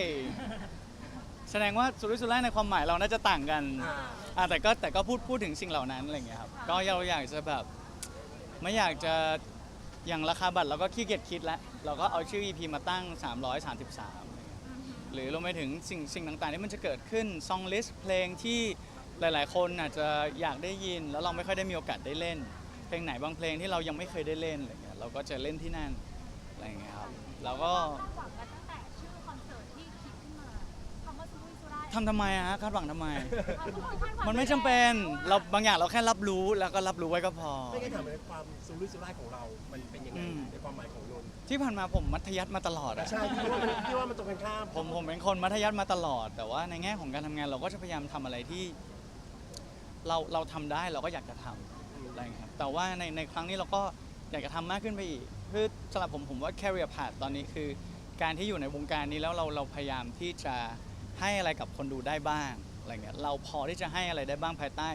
ใช่แสดงว่าสุรุ่ยสุร่ายในความหมายเราน่าจะต่างกันอ่าอะแต่ก็แต่ก็พูดพูดถึงสิ่งเหล่านั้นอะไรอย่างเงี้ยครับก็เราอยากจะแบบไม่อยากจะอย่างราคาบัตรเราก็ขี้เกียจคิดแล้วเราก็เอาชื่อ EP มาตั้ง 333อะไรเงี้ยหรือรวมไปถึงสิ่งสิ่งต่างๆที่มันจะเกิดขึ้นซองลิสต์เพลงที่หลาย ๆ คนอาจจะอยากได้ยิน แล้วเราไม่ค่อยได้มีโอกาสได้เล่น เพลงไหนบางเพลงที่เรายังไม่เคยได้เล่นอะไรเงี้ยเราก็จะเล่นที่นั่นอะไรเงี้ยครับแล้วก็คาดหวังกัน ทำทำไมอะฮะคาดหวังทำไมเอาทุกคนคาดหวังมันไม่จำเป็นเราบางอย่างเราแค่รับรู้แล้วก็รับรู้ไว้ก็พอ ไม่งั้นถามในความสุรุ่ยสุร่ายของเรา มันเป็นยังไงอืม ในความหมายของนนท์ที่ผ่านมาผมมัธยัติมาตลอดอะ ใช่พี่ว่ามันพี่ว่ามันตรงกันข้ามผมผมเป็นคนมัธยัติมาตลอด แต่ว่าในแง่ของการทำงานเราก็จะพยายามทำอะไรที่ เราเราทำได้เราก็อยากจะทำอะไรอย่างเงี้ยครับแต่ว่าในในครั้งนี้เราก็อยากจะทำมากขึ้นไปอีกคือสำหรับผมผมว่า career path ตอนนี้คือ การที่อยู่ในวงการนี้แล้วเราเราพยายามที่จะ ให้อะไรกับคนดูได้บ้างอะไรเงี้ยเราพอที่จะให้อะไรได้บ้างภายใต้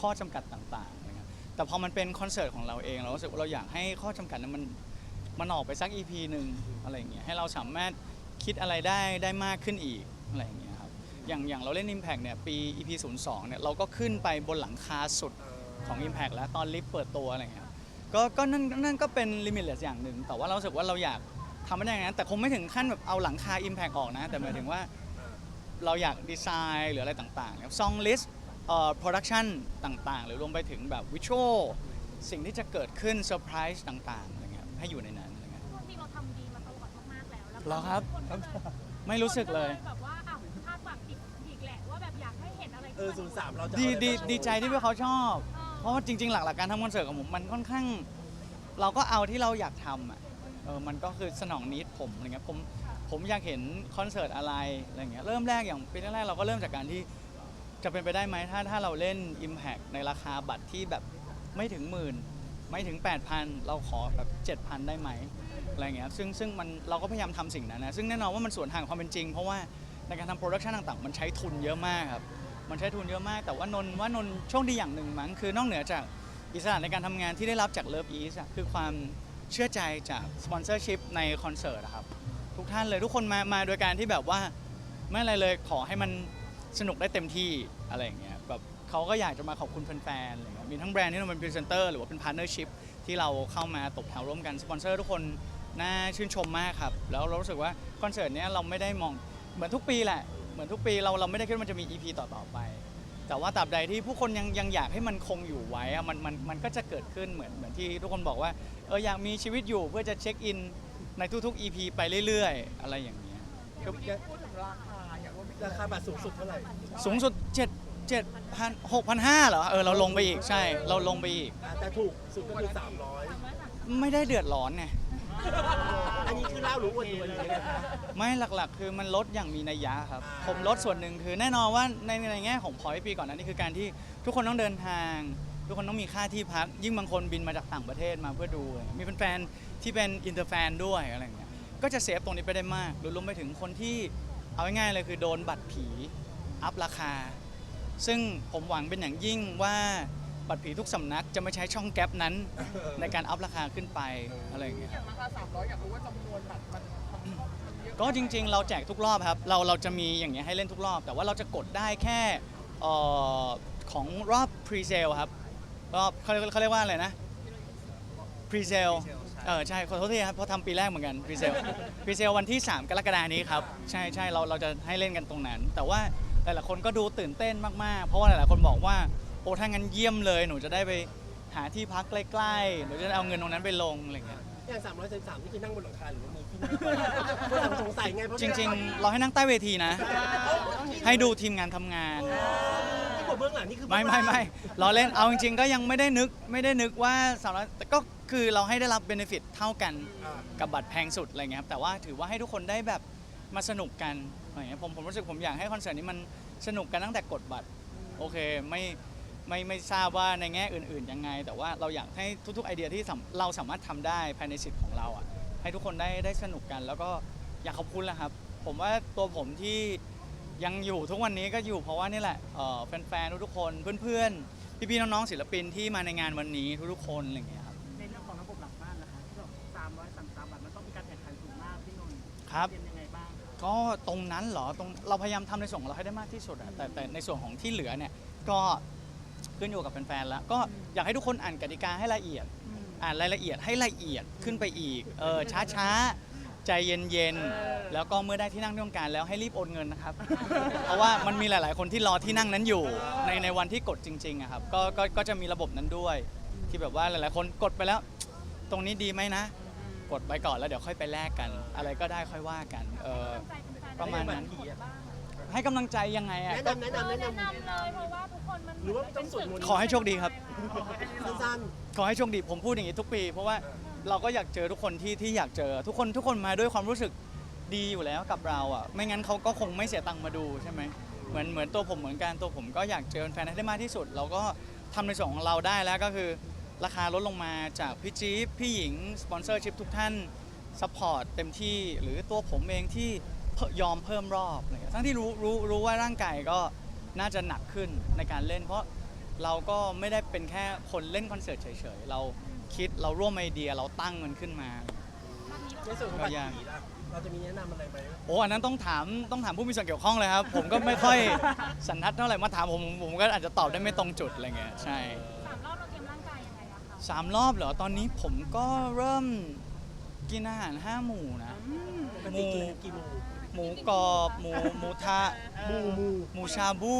ข้อจำกัดต่างๆอะไรเงี้ยแต่พอมันเป็นคอนเสิร์ตของเราเองเรารู้สึกว่าเราอยากให้ข้อจำกัดนั้นมันมันออกไปสัก EP หนึ่งอะไรเงี้ยให้เราสามารถคิดอะไรได้ได้มากขึ้นอีกอะไรเงี้ยครับอย่างอย่างเราเล่น Impact เนี่ยปี EP 02เนี่ยเราก็ขึ้นไปบนหลังคาสุดของ Impact แล้วตอนลิฟต์เปิดตัวอะไรเงี้ยก็ก็นั่นนั่นก็เป็นลิมิตเลสอย่างหนึ่งแต่ว่าเราสึกว่าเราอยากทำไม่ได้อย่างนั้นแต่คงไม่ถึงขั้นแบบเอาหลังคา Impact ออกนะ แต่หมายถึงว่า เราอยากดีไซน์หรืออะไรต่างๆซองลิสต์เอ่อโปรดักชันต่างๆ หรือรวมไปถึงแบบวิชวลสิ่งที่จะเกิดขึ้นเซอร์ไพรส์ต่างๆอะไรเงี้ยให้อยู่ในนั้นอะไรเงี้ย จริงเราทำดีมาตลอดมากๆแล้วแล้วเหรอครับ นก็เลยไม่รู้สึกเลยแบบว่าอ้าวคาดหวังอีกอีกแหละว่าแบบอยากให้เห็นอะไรเออศูนย์สามเราจะดีเอาอะไรดีมาโชว์ดีใจที่พวกเขาชอบ เพราะว่าจริง ๆ หลักๆการทำคอนเสิร์ตของผมมันค่อนข้าง เราก็เอาที่เราอยากทำอะเออมันก็คือสนองนิดผมอะไรเงี้ยผม ผมอยากเห็นคอนเสิร์ตอะไรอะไรเงี้ยเริ่มแรกอย่างปีแรกๆเราก็เริ่มจากการที่จะเป็นไปได้ไหมถ้าถ้าเราเล่น Impact ในราคาบัตรที่แบบไม่ถึงหมื่นไม่ถึง 8,000 เราขอแบบ 7,000 ได้ไหมอะไรเงี้ยซึ่งซึ่งมันเราก็พยายามทำสิ่งนั้นนะซึ่งแน่นอนว่ามันสวนทางความเป็นจริง เพราะว่าในการทำโปรดักชันต่างๆ มันใช้ทุนเยอะมากครับมันใช้ทุนเยอะมาก แต่ว่านนทว่านนโชคดีอย่างหนึ่งมั้งคือนอกเหนือจากอิสระในการทำงานที่ได้รับจากเลิฟอีสคือความเชื่อใจจากสปอนเซอร์ชิพในคอนเสิร์ตครับ ทุกท่านเลยทุกคนมามาโดยการที่แบบว่าไม่อะไรเลยขอให้มันสนุกได้เต็มที่อะไรอย่างเงี้ยแบบเขาก็อยากจะมาขอบคุณแฟนๆอะไรเงี้ยมีทั้งแบรนด์ที่เราเป็นพรีเซนเตอร์หรือว่าเป็นพาร์เนอร์ชิพที่เราเข้ามาตบแถวร่วมกันสปอนเซอร์ทุกคนน่าชื่นชมมากครับแล้วเรารู้สึกว่าคอนเสิร์ตเนี้ยเราไม่ได้มองเหมือนทุกปีแหละเหมือนทุกปีเราเราไม่ได้คิดว่ามันจะมี EP ต่อๆไป แต่ว่าตราบใดที่ผู้คนยังยังอยากให้มันคงอยู่ไว้อะมันมันมันก็จะเกิดขึ้นเหมือนเหมือนที่ทุกคนบอกว่าเอออยากมีชีวิตอยู่เพื่อจะเช็คอิน ในทุกๆ EP ไปเรื่อยๆ อะไรอย่างเงี้ยพูดถึงราคาอยากรู้ว่าราคาบัตรสูงสุดเท่าไหร่สูงสุด7 7 0 0 6 5 0 0เหรอเออเราลงไปอีกใช่ เราลงไปอีก อ่าแต่ถูกสุดก็คือ300ไม่ได้เดือดร้อนไงอันนี้คือเล่าหรืออวดรวยหรือยังไงคะไม่หลักๆ คือมันลดอย่างมีนัยยะครับอ่าผมลดส่วนหนึ่งคือแน่นอนว่าในในแง่ของพอยปีก่อนหนั้านนี่คือการที่ทุกคนต้องเดินทาง ทุกคนต้องมีค่าที่พัก ยิ่งบางคนบินมาจากต่างประเทศมาเพื่อดูอะไรเงี้ยมีแฟนๆที่เป็นอินเตอร์แฟนด้วยอะไรเงี้ยก็จะเซฟตรงนี้ไปได้มากหรือรวมไปถึงคนที่เอาง่ายๆเลยคือโดนบัตรผีอัพราคา ซึ่งผมหวังเป็นอย่างยิ่งว่าบัตรผีทุกสำนักจะไม่ใช้ช่องแก๊ปนั้น ในการอัพราคาขึ้นไปอะไรอย่างเงี้ยอย่างราคา300อยากรู้ว่าจำนวนบัตรมันมันมันเยอะก็จริง ๆ เราแจกทุกรอบครับ เราเราจะมีอย่างเงี้ยให้เล่นทุกรอบ แต่ว่าเราจะกดได้แค่เอ่อของรอบ pre-sale ครับ รอบเขาเรียกเขาเรียกว่าอะไรนะ pre-sale เออใช่ขอโทษทีครับเพราะทำปีแรกเหมือนกัน pre-sale pre-sale วันที่ 3 กรกฎานี้ครับ ใช่ใช่เราเราจะให้เล่นกันตรงนั้น แต่ว่าหลายๆคนก็ดูตื่นเต้นมากๆ เพราะว่าหลายๆคนบอกว่าโอ้ถ้างั้นเยี่ยมเลยหนูจะได้ไปหาที่พักใกล้ๆหนูจะได้เอาเงินตรงนั้นไปลงอะไรอย่างเงี้ยอย่าง333นี่คือนั่งบนหลังคาหรือว่ามีที่นั่งก็หลังสงสัยไงเพราะจริง ๆ เราให้นั่งใต้เวทีนะ ให้ดูทีมงานทำงานที่ผมเบื้ องหลังนี่คือไม่ไม่ไม่เราเล่นเอาจริงๆก็ยังไม่ได้นึกไม่ได้นึกว่าสามร้อยแต่ก็คือเราให้ได้รับเบนฟิตเท่ากันอ่ากับบัตรแพงสุดอะไรเงี้ยครับแต่ว่าถือว่าให้ทุกคนได้แบบมาสนุกกันอะไรเงี้ยผมผมรู้สึกผมอยากให้คอนเสิร์ตนี้มันสนุกกันตั้งแต่กดบัตรโอเคไม่ไม่ไม่ทราบว่าในแง่อื่นๆยังไง แต่ว่าเราอยากให้ทุกๆไอเดียที่สำเราสามารถทำได้ภายในสิทธิ์ของเราอะให้ทุกคนได้ได้สนุกกัน แล้วก็อยากขอบคุณแหละครับ ผมว่าตัวผมที่ ยังอยู่ทุกวันนี้ก็อยู่เพราะว่านี่แหละเอ่อแฟนๆทุกๆคนเพื่อนๆ พี่ๆน้องๆศิลปินที่มาในงานวันนี้ทุกๆคนอะไรอย่างเงี้ยครับในเรื่องของระบบหลังบ้านนะคะที่แบบ300 33บาทมันต้องมีการแข่งขันสูงมากพี่นนท์ครับเรียนยังไงบ้างก็ตรงนั้นเหรอตรงเราพยายามทำในส่วนของเราให้ได้มากที่สุดอะแต่แต่ในส่วนของที่เหลือเนี่ยก็ขึ้นอยู่กับแฟนๆแล้วก็อยากให้ทุกคนอ่านกติกาให้ละเอียด อ่านรายละเอียดให้ละเอียดขึ้นไปอีกเออช้าช้าๆ ใจเย็นๆ แล้วก็เมื่อได้ที่นั่งที่ต้องการแล้วให้รีบโอนเงินนะครับ เพราะว่ามันมีหลาย ๆ คนที่รอที่นั่งนั้นอยู่ในในวันที่กดจริงๆอะครับก็ก็ก็จะมีระบบนั้นด้วย ที่แบบว่าหลายๆ คนกดไปแล้ว ตรงนี้ดีไหมนะ กดไปก่อนแล้วเดี๋ยวค่อยไปแลกกัน อะไรก็ได้ค่อยว่ากันเออประมาณนั้นผีอะให้กำลังใจยังไงอะแนะก็ นำแนะเออนำแนะแนะนำนำเลยเพราะว่าทุกคนมันหรือว่าต้องสวดมนต์ ขอให้โชคดีครับ สั้นขอให้โชคดีผมพูดอย่างนี้ทุกปี เพราะว่า เราก็อยากเจอทุกคนที่ที่อยากเจอ ทุกคนทุกคนมาด้วยความรู้สึกดีอยู่แล้วกับเราอะ ไม่งั้นเขาก็คงไม่เสียตังค์มาดูใช่ไหมเหมือนเหมือนตัวผมเหมือนกันตัวผมก็อยากเจอแฟนให้ได้มากที่สุด เราก็ทำในส่วนของเราได้แล้วก็คือ ราคาลดลงมาจากพี่จี๊พี่หญิงสปอนเซอร์ชิพทุกท่านซัพพอร์ตเต็มที่หรือตัวผมเองที่ยอมเพิ่มรอบเงี้ยทั้งที่รู้รู้รู้ว่าร่างกายก็น่าจะหนักขึ้นในการเล่น เพราะเราก็ไม่ได้เป็นแค่คนเล่นคอนเสิร์ตเฉยๆ เราคิดเราร่วมไอเดียเราตั้งมันขึ้นมาๆในส่วนของบัตรผีล่ะเราจะมีแนะนำอะไรไหมโอ้อันนั้นต้องถามต้องถามผู้มีส่วนเกี่ยวข้องเลยครับ ผมก็ไม่ค่อยสันทัดเท่าไหร่มาถามผมผมก็อาจจะตอบได้ไม่ตรงจุดอะไรเงี้ยใช่ สามรอบเราเตรียมร่างกายยังไงอะคะสามรอบเหรอ ตอนนี้ผมก็เริ่มกินอาหารห้าหมู่นะ ปกติกินกี่โมงหมูกรอบ หมูหมูทะหมูหมูหมูชาบู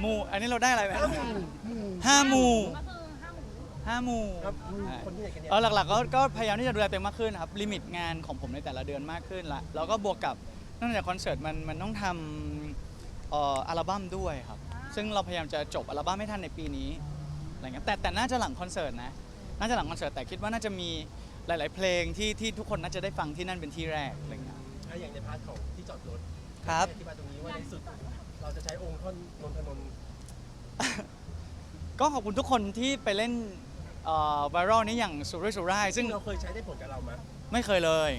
หมูอันนี้เราได้อะไรไหมห้าหมูหมูห้าหมูก็คือ ห้าหมูห้าหมู่ครับหมูคนที่ไหนกันเนี่ยเออหลักๆก็ก็พยายามที่จะดูแลตัวเองมากขึ้นครับลิมิตงานของผมในแต่ละเดือนมากขึ้นละแล้วก็บวกกับเนื่องจากคอนเสิร์ตมันมันต้องทำเอ่ออัลบั้มด้วยครับ ซึ่งเราพยายามจะจบอัลบั้มให้ทันในปีนี้อะไรเงี้ยแต่แต่น่าจะหลังคอนเสิร์ตนะน่าจะหลังคอนเสิร์ตแต่คิดว่าน่าจะมีหลาย ๆ เพลงที่ที่ทุกคนน่าจะได้ฟังที่นั่นเป็นที่แรกอะไรเงี้ยอะอย่างในพาร์ทของที่จอดรถครับ อธิบายตรงนี้ว่าในสุด เราจะใช้องค์ท่อนนนทนนท์ก็ขอบคุณทุกคนที่ไปเล่น ไวรัลนี้อย่างสุรุ่ยสุร่ายซึ่ซึ่งงเราเคยใช้ได้ผลกับเราไหมไม่เคยเลย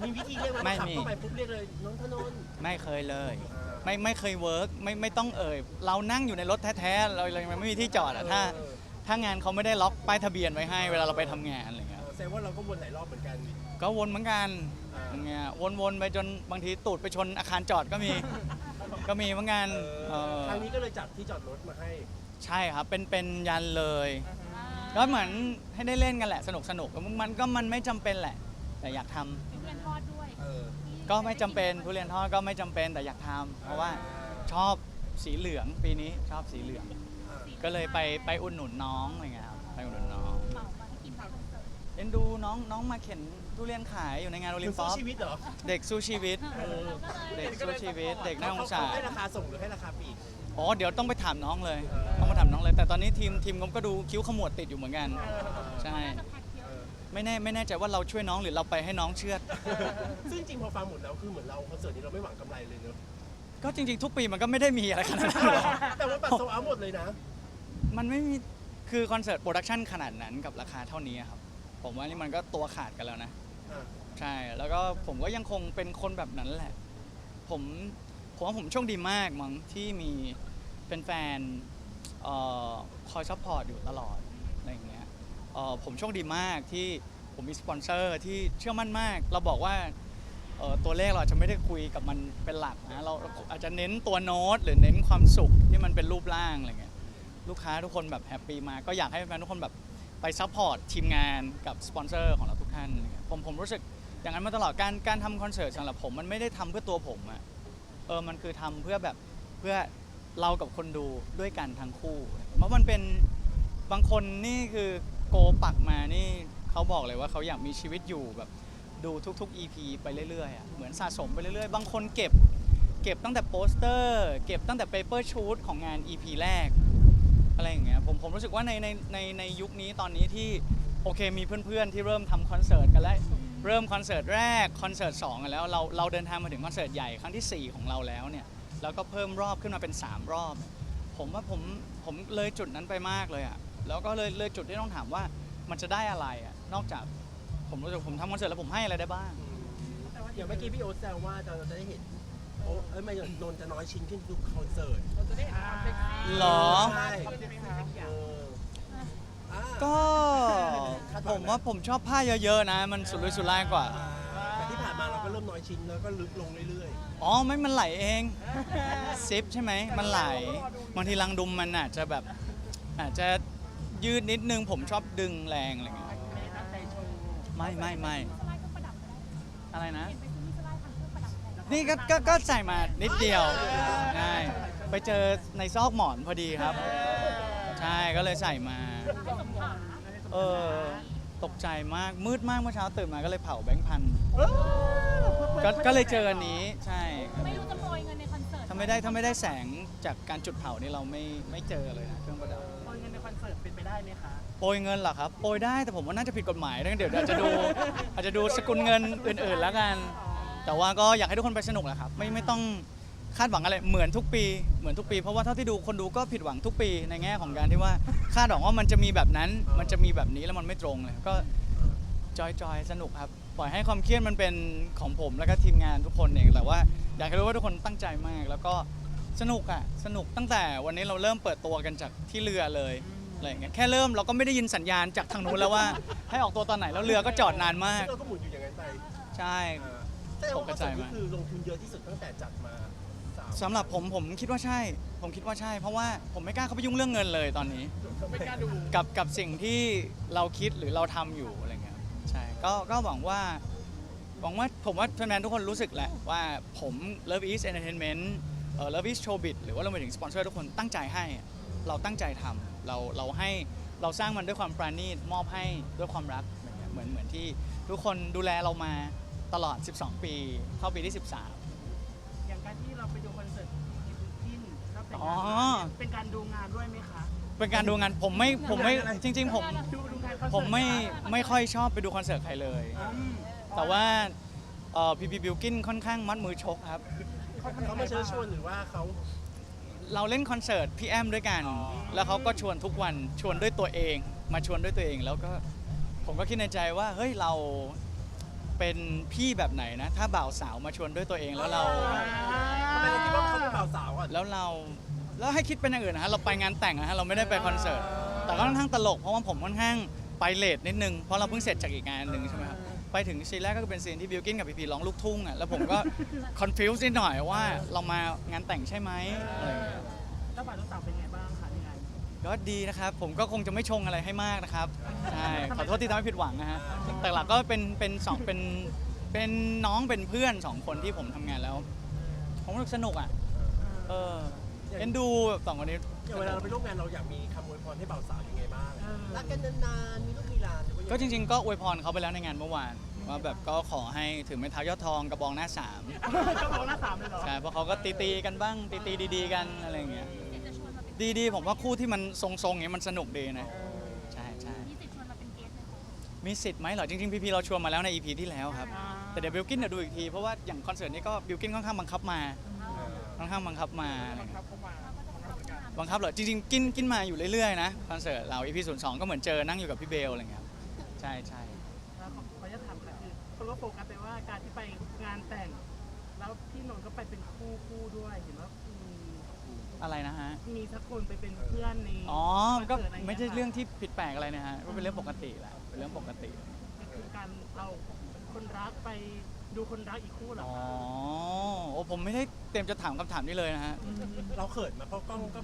มีวิธีเรียกไหมไม่ขับมี เข้าไปปุ๊บเรียกเลยนนทนนท์ไม่เคยเลย อ่าไม่ไม่เคยเวิร์กไม่ไม่ต้องเอ่ยเรานั่งอยู่ในรถแท้ๆเราเรายังไม่มีที่จอดอะถ้า เออถ้างานเขาไม่ได้ล็อกป้ายทะเบียนไว้ให้ เวลาเราไปทำงานอะไรเงี้ยเออแสดงว่าเราก็วนหลายรอบเหมือนกันก็วนเหมือนกันอ่าอย่างเงี้ยวนๆไปจนบางทีตูดไปชนอาคารจอดก็มี ก็มีเหมือนกันเอเอออครั้งนี้ก็เลยจัดที่จอดรถมาให้ ใช่ครับ เป็นเป็นยันเลย ก็เหมือนให้ได้เล่นกันแหละ สนุกสนุกมันก็มันไม่จำเป็นแหละ แต่อยากทำมีเรียนทอดด้วยเออก็ไม่จำเป็นทุเรียนทอดก็ไม่จำเป็นแต่อยากทำเพราะว่าชอบสีเหลืองปีนี้ชอบสีเหลืองอ่าก็เลยไปไปอุดหนุนน้องอะไรเงี้ยครับไปอุดหนุนน้องเหมามาให้กินคอนเสิร์ตเอ็นดูน้องน้องมาเข็นทุเรียนขายอยู่ในงานโอลิคืมอปิสู้กชีวิตเหรอเด็กสู้ชีวิตเออเด็กสู้ชีวิตเด็กน่าสงสารให้ราคาส่งหรือให้ราคาปลีก อ๋อเดี๋ยวต้องไปถามน้องเลยเออต้องมาถามน้องเลย แต่ตอนนี้ทีมทีมผมก็ดูคิ้วขมวดติดอยู่เหมือนกัน ใช่จะแพ็คเยเออะอไม่แน่ไม่แน่ใจว่าเราช่วยน้องหรือเราไปให้น้องเชือด ซึ่งจริงพอฟังหมดแล้วคือเหมือนเราคอนเสิร์ตนี้เราไม่หวังกำไรเลยเนอะก็จริง ๆ ทุกปีมันก็ไม่ได้มีอะไรขนาดนั้นหรอกแต่ว่าบัตรโซเอาหมดเลยนะ มันไม่มีคือคอนเสิร์ตโปรดักชันขนาดนั้นกับราคาเท่านี้ครับ ผมว่านี่มันก็ตัวขาดกันแล้วนะ อ่าใช่ แล้วก็ผมก็ยังคงเป็นคนแบบนั้นแหละ ผมผมว่าผมโชคดีมากมั้งที่มีเป็น แฟนๆเอ่อคอยซัพพอร์ตอยู่ตลอดอะไรอย่างเงี้ยเอ่อผมโชคดีมากที่ผมมีสปอนเซอร์ที่เชื่อมั่นมาก เราบอกว่าเอ่อตัวเลขเราอาจจะไม่ได้คุยกับมันเป็นหลักนะเราอาจจะเน้นตัวโน้ต หรือเน้นความสุขที่มันเป็นรูปร่างอะไรเงี้ยลูกค้าทุกคนแบบแฮปปี้มากก็อยากให้แฟนทุกคนแบบไปซัพพอร์ตทีมงานกับสปอนเซอร์ของเราทุกท่านอะไรเงี้ยผมผมรู้สึกอย่างนั้นมาตลอดการการทำคอนเสิร์ตสำหรับผมมันไม่ได้ทำเพื่อตัวผมอะเออมันคือทำเพื่อแบบเพื่อ เรากับคนดูด้วยกันทั้งคู่เพราะมันเป็นบางคนนี่คือโกปักมานี่เขาบอกเลยว่าเขาอยากมีชีวิตอยู่แบบดูทุกๆ EP ไปเรื่อยๆอะเหมือนสะสมไปเรื่อยๆ บางคนเก็บเก็บตั้งแต่โปสเตอร์ เก็บตั้งแต่เปเปอร์ชูตของงาน EP แรก อะไรอย่างเงี้ยผมผมรู้สึกว่าในในในในยุคนี้ตอนนี้ที่โอเคมีเพื่อนๆที่เริ่มทำคอนเสิร์ตกันแล้วเริ่มคอนเสิร์ตแรกคอนเสิร์ต2กันแล้วเราเราเดินทางมาถึงคอนเสิร์ตใหญ่ครั้งทีสี่4 ของเราแล้วเนี่ย แล้วก็เพิ่มรอบขึ้นมาเป็น 3 รอบ ผมว่าผมผมเลยจุดนั้นไปมากเลยอะ่ะแล้วก็เลยเลยจุดที่ต้องถามว่ามันจะได้อะไรอะ่ะนอกจากผมรู้สึกผมทำคอนเสิร์ตแล้วผมให้อะไรได้บ้างอย่างเมื่อกี้พี่โอ๊ตแซวว่าเราจะได้เห็นโอ้เอ้ยไม่นนท์จะน้อยชิ้นขึ้นทุกคอนเสิร์ตเราจะได้เห็นความเซ็กซี่หรอ ใช่ความเซ็กซี่ทุกอย่างเอออ่าก็คาดหวังไหมผมว่าผมชอบผ้าเยอะๆนะ มันสุรุ่ยสุร่ายกว่า เริ่มน้อยชิ้นแล้วก็ลึกลงเรื่อยอ๋อไม่มันไหลเองซิปใช่ไหมมันไหลบางทีรังดุมมันอาจจะแบบอาจจะยืดนิดนึงผมชอบดึงแรงอะไรเงี้ยไม่ได้ตั้งใจโชว์ไม่ไม่ไม่สไลด์เครื่องประดับอะไรอะไรนะ เห็นไปซื้อสไลด์ทำเครื่องประดับอะไรนี่ก็ก็ก็ใส่มานิดเดียวใช่ไปเจอในซอกหมอนพอดีครับ ใช่ก็เลยใส่มา ให้สมขาเออตกใจมากมืดมากเมื่อเช้าตื่นมาก็เลยเผาแบงค์พัน ก็ก็เลยเจออันนี้ใช่ครับไม่รู้จะโปรยเงินในคอนเสิร์ตถ้าไม่ได้ถ้าไม่ได้แสงจากการจุดเผานี่เราไม่ไม่เจอเลยนะเครื่องประดับโปรยเงินในคอนเสิร์ตเป็นไปได้ไหมคะโปรยเงินเหรอครับโปรยได้แต่ผมว่าน่าจะผิดกฎหมายนะเดี๋ยวอาจจะดู อาจจะดูสกุลเงินอื่นๆแล้วกัน แต่ว่าก็อยากให้ทุกคนไปสนุกแหละครับไม่ไม่ต้องคาดหวังอะไรเหมือนทุกปีเหมือนทุกปี เพราะว่าเท่าที่ดูคนดูก็ผิดหวังทุกปีในแง่ของการที่ว่าคาดหวังว่ามันจะมีแบบนั้น มันจะมีแบบนี้แล้วมันไม่ตรงเลยก็จอยจอยๆสนุกครับ ปล่อยให้ความเครียดมันเป็นของผมแล้วก็ทีมงานทุกคนเองแต่ว่า อยากให้รู้ว่าทุกคนตั้งใจมาก แล้วก็สนุกอะสนุกตั้งแต่วันนี้เราเริ่มเปิดตัวกันจากที่เรือเลยอะไรอย่างเงี้ยแค่เริ่มเราก็ไม่ได้ยินสัญญาณจากทางนู้นแล้วว่า ให้ออกตัวตอนไหนแล้วเรือก็จอดนานมาก เราก็หมุนอยู่อย่างนั้นไปใช่อ่าแต่ว่าคอนเสิร์ตนี้คือลงทุนเยอะที่สุดตั้งแต่จัดมาสามสำหรับผมผมคิดว่าใช่ ผมคิดว่าใช่ เพราะว่าผมไม่กล้าเข้าไปยุ่งเรื่องเงินเลยตอนนี้ ไม่กล้าดู กับกับสิ่งที่เราคิดหรือเราทำอยู่อะไรเงี้ย ใช่ก็ก็หวังว่าหวังว่าผมว่าแฟนๆทุกคนรู้สึกแหละว่าผม Love is Entertainment เอ่อ Love is Showbiz หรือว่าเราไปถึงสปอนเซอร์ทุกคนตั้งใจให้อะเราตั้งใจทำเราเราให้เราสร้างมันด้วยความปราณีตมอบให้ด้วยความรักอะไรเงี้ยเหมือนเหมือนที่ทุกคนดูแลเรามาตลอด 12 ปีเข้าปีที่ 13 อย่างการที่เราไปดูคอนเสิร์ตที่บิวกินแล้วเป็นอ๋องานเป็นการดูงานด้วยไหมคะ เป็นการดูงานผมไม่ผมไม่จริง ๆ ผมดูดูงานคอนเสิร์ตผมไม่ไม่ค่อยชอบไปดูคอนเสิร์ตใครเลยอืมแต่ว่าพีพีบิวกินค่อนข้างมัดมือชกครับเขามาเชิญชวนหรือว่าเขาเราเล่นคอนเสิร์ตพี่แอมด้วยกัน แล้วเขาก็ชวนทุกวันชวนด้วยตัวเอง มาชวนด้วยตัวเองแล้วก็ผมก็คิดในใจว่าเฮ้ยเราเป็นพี่แบบไหนนะ ถ้าบ่าวสาวมาชวนด้วยตัวเองแล้วเราทำไมเราคิดว่าเขาเป็นบ่าวสาวอะแล้วเรา แล้วให้คิดเป็นอย่างอื่นนะฮะเราไปงานแต่งนะฮะเราไม่ได้ไปคอนเสิร์ตแต่ก็ค่อนข้างตลกเพราะว่าผมค่อนข้างไปเลทนิดนึงเพราะเราเพิ่งเสร็จจากอีกงานหนึ่งใช่ไหมครับไปถึงซีนแรกก็เป็นซีนที่บิวกินกับพีพีร้องลูกทุ่งอะแล้วผมก็ คอนฟิวส์นิดหน่อยว่าเรามางานแต่งใช่ไหมอะไรอย่างเงี้ยเจ้าบ่าวเจ้าสาวเป็นไงบ้างคะในงานก็ดีนะครับผมก็คงจะไม่ชงอะไรให้มากนะครับใช่ขอโทษที่ทำให้ผิดหวังนะฮะแต่หลักก็เป็นเป็นสองเป็นเป็นน้องเป็นเพื่อนสองคนที่ผมทำงานแล้ว ผมรู้สึกสนุกอะเออ เอ็นดูแบบสองคนนี้ อย่างเวลาเราไปร่วมงานเราอยากมีคำอวยพรให้บ่าวสาวยังไงบ้างเออรักกันนานๆมีลูกมีหลานหรือว่ายังไงก็จริง ๆ ก็อวยพรเขาไปแล้วในงานเมื่อวานว่าแบบก็ขอให้ถึงไม้เท้ายอดทองกระบองหน้าสามเจ้าบ่าวหน้าสามเลยเหรอใช่เพราะเขาก็ตีตีๆกันบ้างตีตีๆดีๆกันอะไรอย่างเงี้ยมีสิทธิ์จะชวนมาเป็นดีๆ ผมว่าคู่ที่มันทรงๆอย่างเงี้ยมันสนุกดีนะใช่ใช่มีสิทธิ์ชวนมาเป็นเกสต์ไหมคะมีสิทธิ์ไหมเหรอจริงๆพีพีเราชวนมาแล้วใน EP ที่แล้วครับอ่าแต่เดี๋ยวบิลกินเดี๋ยวดูอีกทีเพราะว่าอย่างคอนเสิร์ตนี้ก็บิลกินค่อนข้างบังคับมา ค่อนข้างบังคับมาอะไรบังเงี้ยคับเข้ามาบังคับเหรอจริงๆกินกินมาอยู่เรื่อยๆนะคอนเสิร์ตเรา EP ศูนย์สองก็เหมือนเจอนั่งอยู่กับพี่เบลอะไรเงี้ยครับใช่ใช่แล้วขอขออนุญาตถามค่ะคือคนก็โฟกัสไปว่าการที่ไปงานแต่ง แล้วพี่นนท์ก็ไปเป็นคู่คู่ด้วยเห็นว่ามีอะไรนะฮะ มีสักคนไปเป็นเพื่อนในอ๋อก็คอนสิร์ตะรไม่ใช่ยค่ะเรื่องที่ผิดแปลกอะไรนะฮะก็เป็นเรื่องปกติแหละเป็นเรื่องปกติก็คือการเอาคนรักไป ดูคนรักอีกคู่เหรออ๋อคะโอ้ผมไม่ได้เตรียมจะถามคำถามนี้เลยนะฮะเราเขินมาเพราะกล้องก็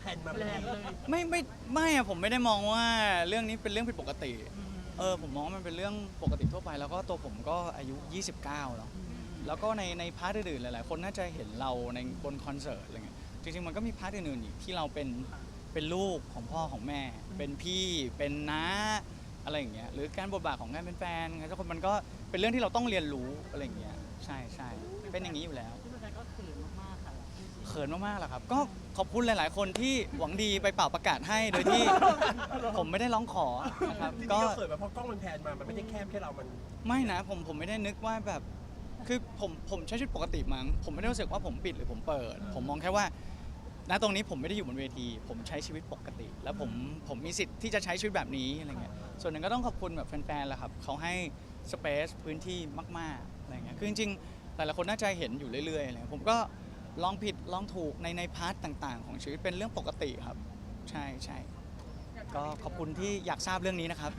แผ่นมาแรงเลยไม่ไม่ไม่อะผมไม่ได้มองว่าเรื่องนี้เป็นเรื่องผิดปกติ อืมเออผมมองว่ามันเป็นเรื่องปกติทั่วไป แล้วก็ตัวผมก็อายุ 29 แล้ว แล้วก็ในในพาร์ทอื่นๆหลายๆ คนน่าจะเห็นเราในบนคอนเสิร์ตอะไรเงี้ยจริงๆมันก็มีพาร์ทอื่นๆอีกที่เราเป็นเป็นลูกของพ่อของแม่ เป็นพี่เป็นน้า อะไรอย่างเงี้ยหรือการบทบาทของการเป็นแฟนทุกคนมันก็เป็นเรื่องที่เราต้องเรียนรู้อะไรอย่างเงี้ยใช่ใช่เป็นอย่างนี้อยู่แล้วพี่สุชัยก็เขินมากๆค่ะเขินมากๆแหละครับ ก็ขอบคุณหลาย ๆ คนที่หวังดีไปเป่าประกาศให้โดยที่ ผมไม่ได้ร้องขอนะครับจริงๆก็เราเขินมาเพราะกล้องมันแผ่นมา มันไม่ได้แคบแค่เรา มันไม่นะผมผมไม่ได้นึกว่าแบบ คือผมผมใช้ชีวิตปกติมั้งผมไม่ได้รู้สึกว่าผมปิดหรือผมเปิด ผมมองแค่ว่า ณตรงนี้ผมไม่ได้อยู่บนเวที ผมใช้ชีวิตปกติ แล้วผมผมมีสิทธิ์ที่จะใช้ชีวิตแบบนี้อะไรเงี้ยส่วนหนึ่งก็ต้องขอบคุณแบบแฟนๆแหละครับเขาให้สเปซพื้นที่มากๆอะไรเงี้ยคือจริงๆหลายๆคนน่าจะเห็นอยู่เรื่อยๆอะไรเงี้ยผมก็ลองผิดลองถูกในในพาร์ทต่าง ๆ ของชีวิตเป็นเรื่องปกติครับ ใช่ใช่ก็ขอบคุณที่อยากทราบเรื่องนี้นะครับ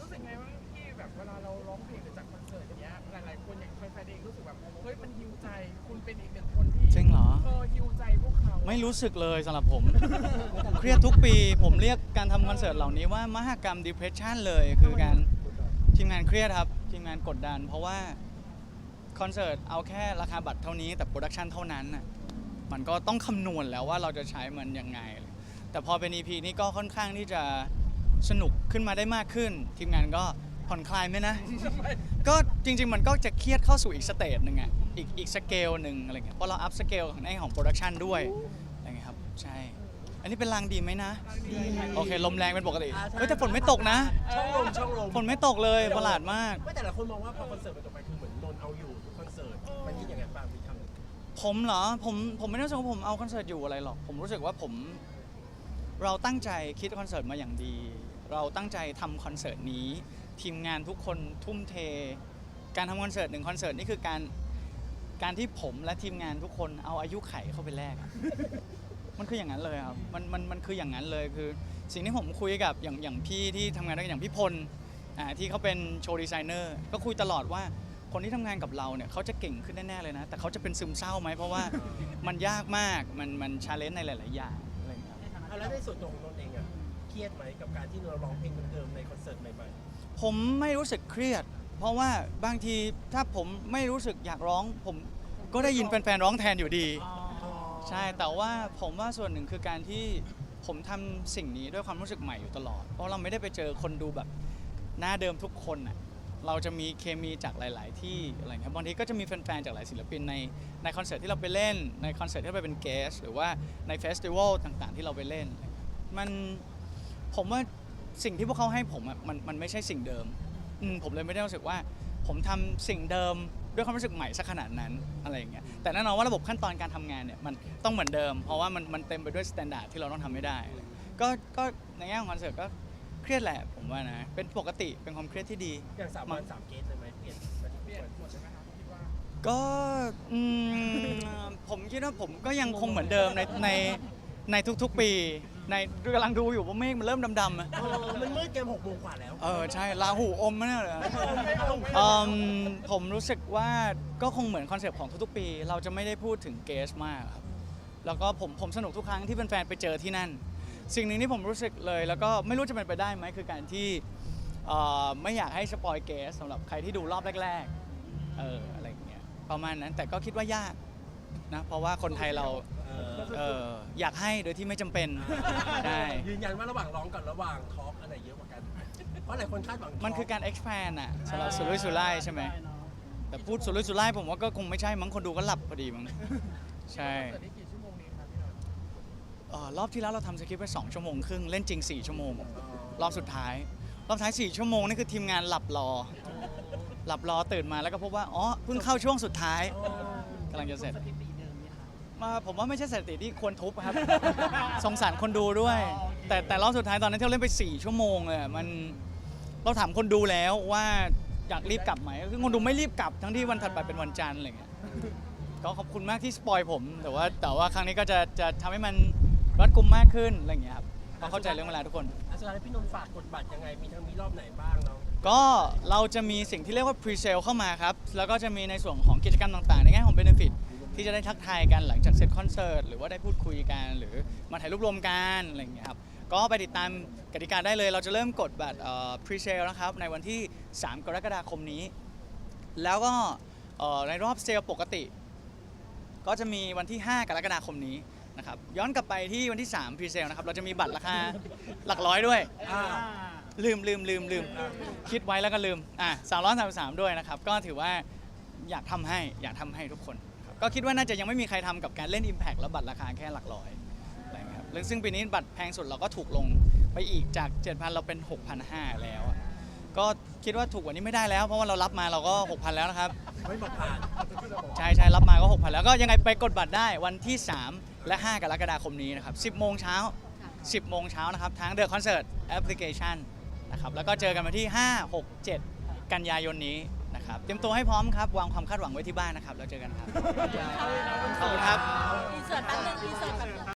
รู้สึกไงว่าที่ แแบบเวลาเราร้องเพลงหรือจัดคอนเสิร์ตอย่างเงี้ยหลายๆคนอย่างแฟนๆเองรู้สึกแบบเฮ้ยมันฮิวใจ คุณเป็นอีกหนึ่งคนที่จริงเหรอ เออฮิวใจพวกเขาไม่รู้สึกเลยสำหรับผมเครียดทุกปี ผมเรียกการทำคอนเสิร์ตเหล่านี้ว่ามหกรรม depression เลยคือการทีมงานเครียดครับ ทีมงานกดดัน เพราะว่าคอนเสิร์ตเอาแค่ราคาบัตรเท่านี้แต่โปรดักชันเท่านั้นน่ะมันก็ต้องคำนวณแล้วว่าเราจะใช้มันยังไง แต่พอเป็น EP นี้ก็ค่อนข้างที่จะสนุกขึ้นมาได้มากขึ้น ทีมงานก็ ผ่อนคลายไหมนะ ก็จริง ๆ มันก็จะเครียดเข้าสู่อีกสเตจหนึ่งอะอีกอีกสเกลหนึ่งอะไรเงี้ยเพราะเราอัพสเกลในของโปรดักชันด้วยอะไรเงี้ยครับใช่ อันนี้เป็นลางดีไหมนะ โอเค ลมแรงเป็นปกติอ่าใช่เฮ้ยแต่ฝนไม่ตกนะ ช่องลมช่องลมฝนไม่ตกเลยประหลาดมากไม่แต่ละคนมองว่าพอคอนเสิร์ตมันจบไปคือเหมือนนนท์เอาอยู่ทุกคอนเสิร์ตมันคิดอย่างไงบ้างมีคำหนึ่งผมเหรอผมผมไม่ได้รู้สึกว่าผมเอาคอนเสิร์ตอยู่อะไรหรอก ผมรู้สึกว่าผม เราตั้งใจคิดคอนเสิร์ตมาอย่างดี เราตั้งใจทำคอนเสิร์ตนี้ ทีมงานทุกคนทุ่มเท การทำคอนเสิร์ตหนึ่งคอนเสิร์ตนี่คือการการที่ผมและทีมงานทุกคนเอาอายุไขเข้าไปแลกอะ มันคืออย่างนั้นเลยครับ มันมันมันคืออย่างนั้นเลยคือ สิ่งที่ผมคุยกับอย่างอย่างพี่ที่ทำงานด้วยกันอย่างพี่พลอ่าที่เขาเป็นโชว์ดีไซเนอร์ก็คุยตลอดว่าคนที่ทำงานกับเราเนี่ยเขาจะเก่งขึ้นแน่ๆเลยนะ แต่เขาจะเป็นซึมเศร้าไหมเพราะว่า มันยากมากมันมันชาเลนจ์ในหลาย ๆ อย่างอะไรอย่างเงี้ยครับอะแล้วในส่วนตัวของนนท์เองอะเครียดไหมกับการที่เราร้องเพลงเดิมๆในคอนเสิร์ตใหม่ ผมไม่รู้สึกเครียด เพราะว่าบางทีถ้าผมไม่รู้สึกอยากร้อง ผมก็ได้ยินแฟนๆร้องแทนอยู่ดีๆใช่แต่ว่าผมว่าส่วนหนึ่งคือการที่ผมทำสิ่งนี้ด้วยความรู้สึกใหม่อยู่ตลอด เพราะเราไม่ได้ไปเจอคนดูแบบหน้าเดิมทุกคนน่ะเราจะมีเคมีจากหลาย ๆ ที่อะไรเงี้ยบางทีก็จะมีแฟน ๆ จากหลายศิลปินในในคอนเสิร์ตที่เราไปเล่น ในคอนเสิร์ตที่เราไปเป็นเกส หรือว่าในเฟสติวัลต่าง ๆ ที่เราไปเล่น มันผมว่า สิ่งที่พวกเขาให้ผมอะมันมันไม่ใช่สิ่งเดิมอืมผมเลยไม่ได้รู้สึกว่า ผมทำสิ่งเดิมด้วยความรู้สึกใหม่สักขนาดนั้นอะไรอย่างเงี้ยแต่แน่นอนว่าระบบขั้นตอนการทำงานเนี่ยมันต้องเหมือนเดิม เพราะว่ามันมันเต็มไปด้วยสแตนดาร์ดที่เราต้องทำให้ได้ ก็ก็ในแง่ของคอนเสิร์ตก็เครียดแหละผมว่านะเป็นปกติเป็นความเครียดที่ดี อย่างสามวันสามเกตเลยไหมเปลี่ยนมาที่เปลี่ยนหมดใช่ไหมครับคิดว่าก็อืมผมคิดว่าผมก็ยังคงเหมือนเดิมในในในทุกๆปี ในกำลังดูอยู่ว่าเมฆมันเริ่มดำๆอะเออมันมืดเกมหกโมงกว่าแล้ว เออใช่ลาหูอมมะเนี่ยเหรออืมผมรู้สึกว่าก็คงเหมือนคอนเซปต์ของทุกๆปี เราจะไม่ได้พูดถึงเกสมากครับ แล้วก็ผมผมสนุกทุกครั้งที่แฟนๆไปเจอที่นั่น สิ่งหนึ่งที่ผมรู้สึกเลย แล้วก็ไม่รู้จะเป็นไปได้ไหมคือการที่เอ่อไม่อยากให้สปอยเกสสำหรับใครที่ดูรอบแรกๆเอออะไรอย่างเงี้ยประมาณนั้นแต่ก็คิดว่ายากนะเพราะว่าคนไทยเรา เออเอออยากให้โดยที่ไม่จำเป็นใช่ยืนยันว่าระหว่างร้องกับระหว่างทอล์กอันไหนเยอะกว่ากัน เพราะหลายคนคาดหวัง มันคือการ expand อะสำหรับสุรุ่ยสุร่ายใช่ไหม แต่พูดสุรุ่ยสุร่ายผมว่าก็คงไม่ใช่มั้งคนดูก็หลับพอดีมั้ง ใช่คอนเสิร์ตนี้กี่ชั่วโมงดีครับพี่นนท์เอ่อรอบที่แล้วเราทำสคริปต์ไป 2 ชั่วโมงครึ่ง เล่นจริง 4 ชั่วโมง รอบสุดท้าย รอบท้าย 4 ชั่วโมงนี่คือทีมงานหลับรอ หลับรอตื่นมาแล้วก็พบว่า อ๋อ เพิ่งเข้าช่วงสุดท้ายกำลังจะเสร็จสถิติเดิ มเนี่ยค่ะมาผมว่าไม่ใช่สถิติที่ควรทุบครับ สงสารคนดูด้วยแต่แต่รอบสุดท้ายตอนนั้นที่เราเล่นไป 4 ชั่วโมงเลยอะมันเราถามคนดูแล้วว่าอยากรีบกลับไหมคือคนดูไม่รีบกลับทั้งที่วันถัดไปเป็นวันจันทร์อะไรเงี้ยก็ขอบคุณมากที่สปอยผม แต่ว่าแต่ว่าครั้งนี้ก็จะจะทำให้มันรัดกุมมากขึ้นอะไรเงี้ยครับเพราะเข้าใจเรื่องเวลาทุกคน อาสุดท้ายพี่นนท์ฝากกดบัตรยังไง มีทั้งมีรอบไหนบ้างเนาะก็เราจะมีสิ่งที่เรียกว่า pre-sale เข้ามาครับ แล้วก็จะมีในส่วนของกิจกรรมต่างๆ ในแง่ของ benefit ที่จะได้ทักทายกันหลังจากเสร็จคอนเสิร์ตหรือว่าได้พูดคุยกัน หรือมาถ่ายรูปรวมกันอะไรอย่างเงี้ยครับก็ไปติดตามกติกาได้เลย เราจะเริ่มกดบัตรเอ่อ pre-sale นะครับในวันที่ 3 กรกฎาคมนี้ แล้วก็เอ่อในรอบเซลล์ปกติ ก็จะมีวันที่ 5 กรกฎาคมนี้นะครับย้อนกลับไปที่วันที่3 pre-sale นะครับเราจะมีบัตรราคาหลักร้อยด้วยอ่าลืมลืมลืมลืมคิดไว้แล้วก็ลืมอะสามร้อยสามสามด้วยนะครับ ก็ถือว่าอยากทำให้อยากทำให้ทุกคนครับ ก็คิดว่าน่าจะยังไม่มีใครทำกับการเล่น Impact แล้วบัตรราคาแค่หลักร้อยอะไรเงี้ยครับแล้วซึ่งปีนี้บัตรแพงสุดเราก็ถูกลงไปอีกจาก 7,000 เราเป็น 6,500 แล้วอะก็คิดว่าถูกกว่านี้ไม่ได้แล้วเพราะว่าเรารับมาเราก็ 6,000 แล้วนะครับไม่บอกผ่านใช่ใช่รับมาก็ 6,000 แล้วก็ยังไงไปกดบัตรได้วันที่ 3 และ 5 กรกฎาคมนี้นะครับ 10 โมงเช้า 10 โมงเช้านะครับทาง The Concert Application นะครับแล้วก็เจอกันวันที่ 5 6 7 กันยายนนี้นะ ครับ เตรียมตัวให้พร้อมครับ วางความคาดหวังไว้ที่บ้านนะครับ แล้วเจอกันครับ ขอบคุณครับอีเสิร์ตแป๊บนึงอีเสิร์ตแป๊บนึง